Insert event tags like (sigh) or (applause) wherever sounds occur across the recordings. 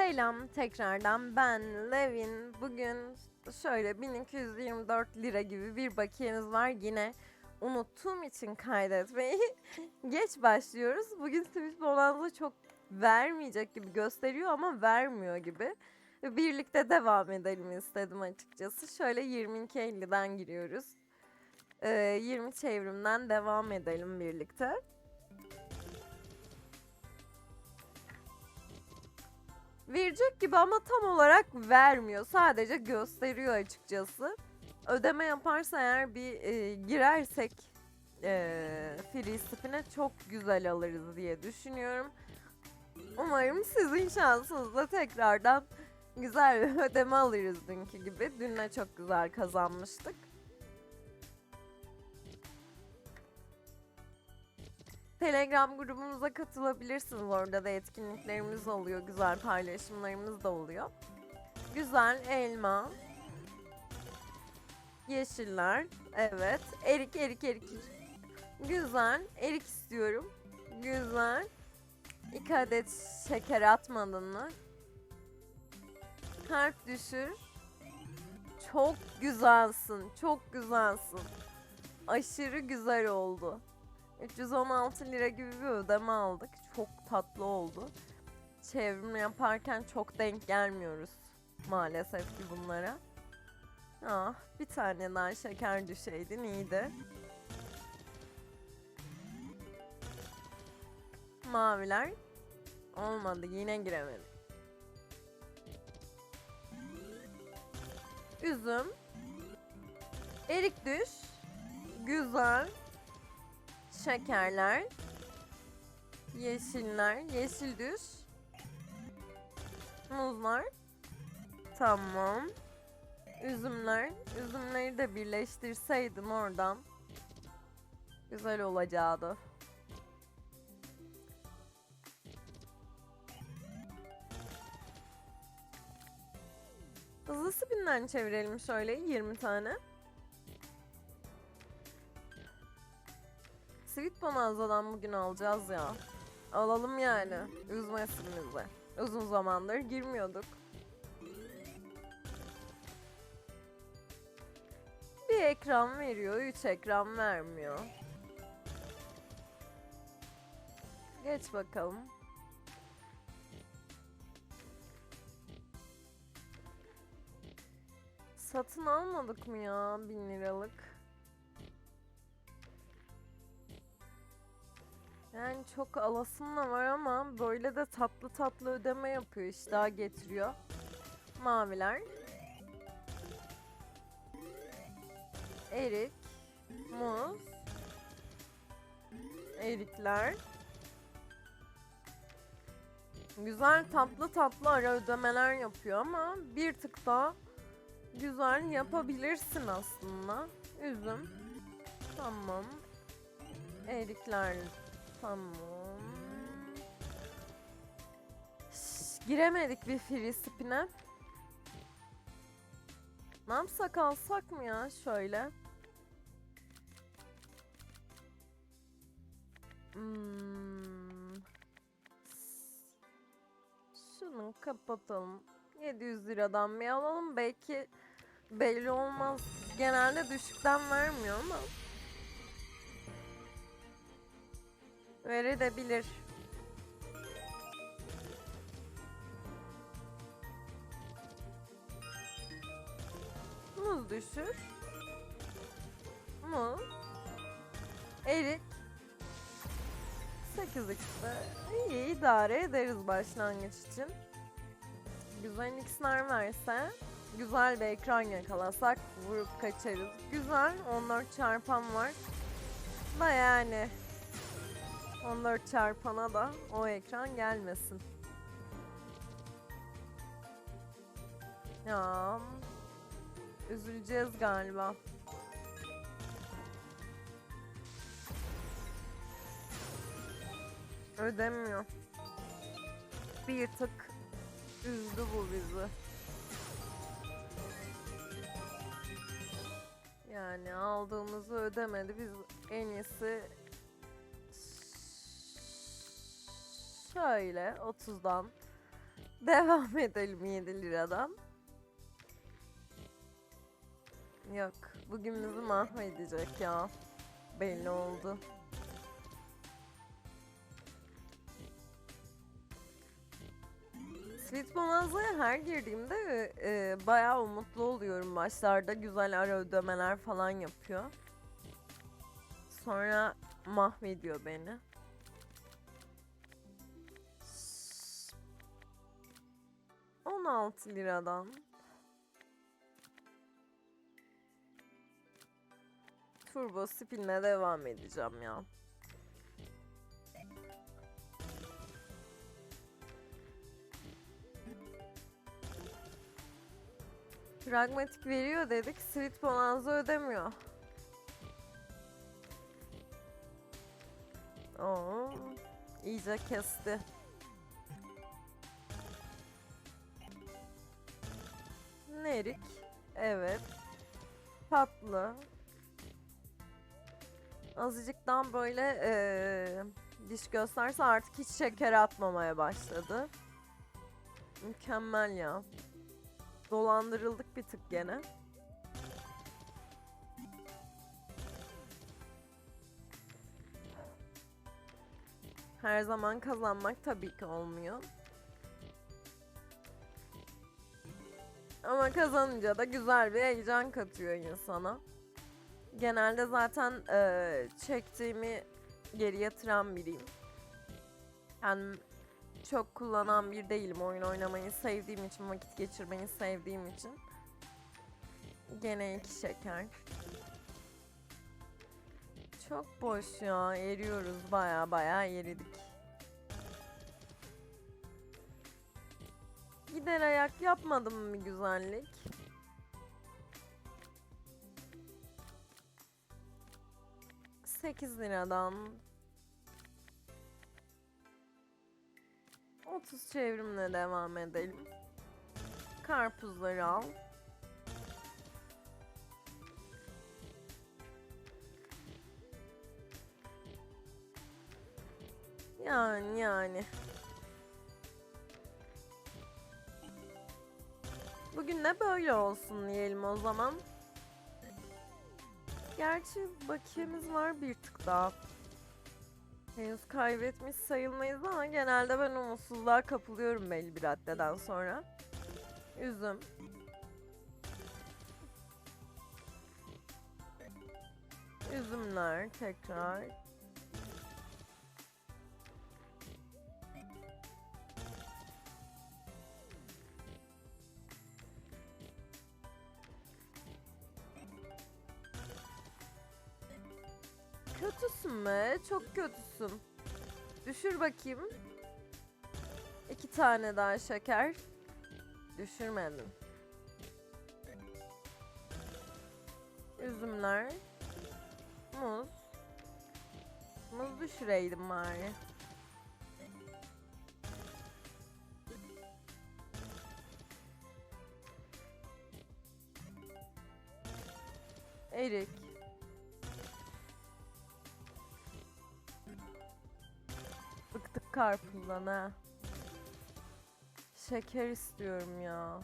Selam tekrardan ben Levin. Bugün şöyle 1224 lira gibi bir bakiyemiz var. Yine unuttuğum için kaydetmeyi (laughs) geç başlıyoruz. Bugün Swift Bonanza çok vermeyecek gibi gösteriyor ama vermiyor gibi. Birlikte devam edelim istedim açıkçası. Şöyle 22.50'den giriyoruz. Ee, 20 çevrimden devam edelim birlikte. Verecek gibi ama tam olarak vermiyor. Sadece gösteriyor açıkçası. Ödeme yaparsa eğer bir e, girersek e, free spin'e çok güzel alırız diye düşünüyorum. Umarım sizin şansınızla tekrardan güzel bir (laughs) ödeme alırız dünkü gibi. Dün de çok güzel kazanmıştık. Telegram grubumuza katılabilirsiniz. Orada da etkinliklerimiz oluyor. Güzel paylaşımlarımız da oluyor. Güzel elma. Yeşiller. Evet. Erik, erik, erik. Güzel. Erik istiyorum. Güzel. İki adet şeker atmadın mı? Kalp düşür. Çok güzelsin. Çok güzelsin. Aşırı güzel oldu. 316 lira gibi bir ödeme aldık. Çok tatlı oldu. Çevrim yaparken çok denk gelmiyoruz maalesef ki bunlara. Ah, bir tane daha şeker düşeydin iyiydi. Maviler olmadı yine giremedim. Üzüm. Erik düş. Güzel şekerler, yeşiller, yeşil düz, muzlar, tamam, üzümler, üzümleri de birleştirseydim oradan güzel olacaktı. Hızlı spinden çevirelim şöyle 20 tane. Sweet Bonanza'dan bugün alacağız ya. Alalım yani. Üzmesin bizi. Uzun zamandır girmiyorduk. Bir ekran veriyor, üç ekran vermiyor. Geç bakalım. Satın almadık mı ya bin liralık? Yani çok alasım da var ama böyle de tatlı tatlı ödeme yapıyor işte getiriyor. Maviler. Erik. Muz. Erikler. Güzel tatlı tatlı ara ödemeler yapıyor ama bir tık daha güzel yapabilirsin aslında. Üzüm. Tamam. Erikler Tamam. Şş, giremedik bir free spin'e. Ne yapsak alsak mı ya şöyle? Hmm. Şunu kapatalım. 700 liradan bir alalım. Belki belli olmaz. Genelde düşükten vermiyor ama. Verebilir. Muz düşür. Muz. Erik. 8 x'de. İyi idare ederiz başlangıç için. Güzel x'ler verse güzel bir ekran yakalasak vurup kaçarız. Güzel 14 çarpan var. Da yani 14 çarpana da o ekran gelmesin. Ya üzüleceğiz galiba. Ödemiyor. Bir tık üzdü bu bizi. Yani aldığımızı ödemedi. Biz en iyisi Şöyle 30'dan (laughs) Devam edelim 7 liradan. Yok. Bugün bizi mahvedecek ya. Belli oldu. Sweet Bonanza'ya her girdiğimde e, bayağı umutlu oluyorum. Başlarda güzel ara ödemeler falan yapıyor. Sonra mahvediyor beni. 16 liradan. Turbo spinle devam edeceğim ya. Pragmatik veriyor dedik. Sweet Bonanza ödemiyor. Oo, iyice kesti. Nerik. Evet. Tatlı. Azıcıktan böyle eee, diş gösterse artık hiç şeker atmamaya başladı. Mükemmel ya. Dolandırıldık bir tık gene. Her zaman kazanmak tabii ki olmuyor. Ama kazanınca da güzel bir heyecan katıyor insana. Genelde zaten eee, çektiğimi geri yatıran biriyim. Yani çok kullanan bir değilim. Oyun oynamayı sevdiğim için, vakit geçirmeyi sevdiğim için. Gene iki şeker. Çok boş ya. Eriyoruz. Baya baya eridik. Gider ayak yapmadım mı güzellik? Sekiz liradan 30 çevrimle devam edelim. Karpuzları al. Yani yani. Bugün de böyle olsun diyelim o zaman. Gerçi bakiyemiz var bir tık daha. Henüz kaybetmiş sayılmayız ama genelde ben umutsuzluğa kapılıyorum belli bir raddeden sonra. Üzüm. Üzümler tekrar. Çok kötüsün. Düşür bakayım. İki tane daha şeker. Düşürmedim. Üzümler. Muz. Muz düşüreydim bari. Erik. Karpuzdan ha. Şeker istiyorum ya.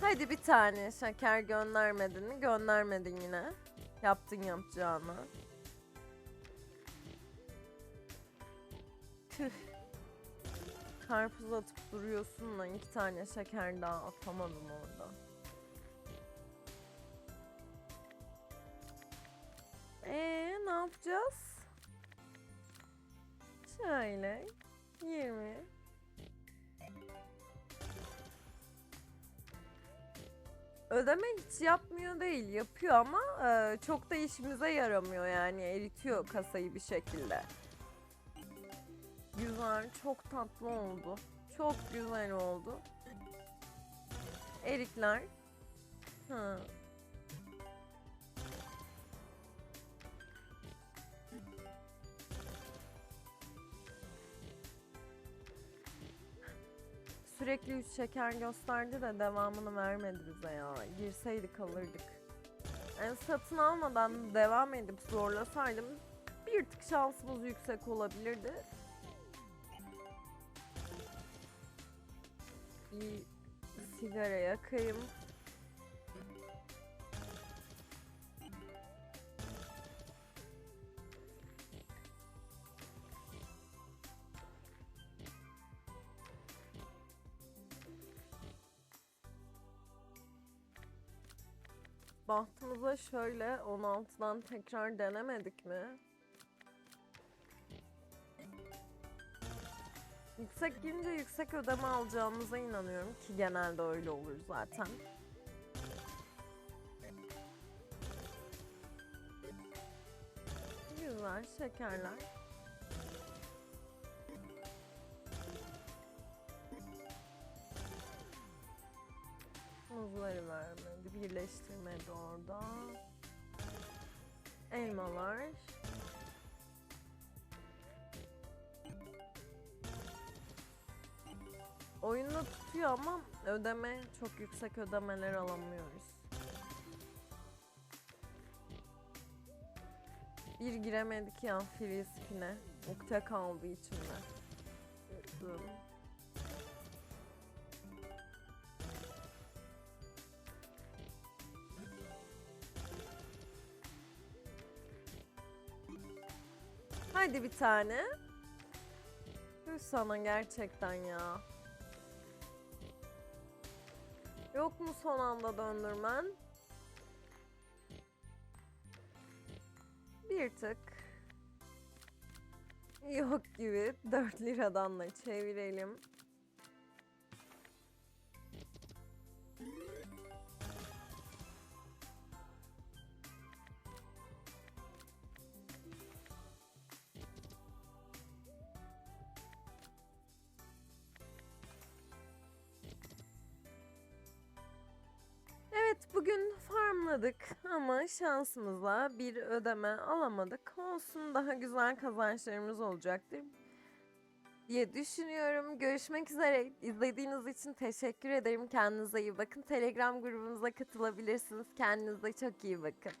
Hadi bir tane şeker göndermedin mi? Göndermedin yine. Yaptın yapacağını. Karpuz atıp duruyorsun da iki tane şeker daha atamadım orada. Yapacağız? Şöyle 20 Ödeme hiç yapmıyor değil, yapıyor ama e, çok da işimize yaramıyor yani eritiyor kasayı bir şekilde. Güzel, çok tatlı oldu. Çok güzel oldu. Erikler. Hı. Sürekli üç şeker gösterdi de devamını vermedi bize ya. Girseydik alırdık. Yani satın almadan devam edip zorlasaydım bir tık şansımız yüksek olabilirdi. Bir sigara yakayım. Bahtımıza şöyle 16'dan tekrar denemedik mi? Yüksek girince yüksek ödeme alacağımıza inanıyorum ki genelde öyle olur zaten. Güzel şekerler. Muzları vermedi, birleştirmedi orada. Elmalar. Oyunda tutuyor ama ödeme çok yüksek ödemeler alamıyoruz. Bir giremedik ya free spin'e. Ukta kaldı içimde. Üzüldüm. Hadi bir tane. Üf sana gerçekten ya. Yok mu son anda döndürmen? Bir tık. Yok gibi. 4 liradan da çevirelim. Bugün farmladık ama şansımıza bir ödeme alamadık. Olsun daha güzel kazançlarımız olacaktır diye düşünüyorum. Görüşmek üzere. İzlediğiniz için teşekkür ederim. Kendinize iyi bakın. Telegram grubumuza katılabilirsiniz. Kendinize çok iyi bakın.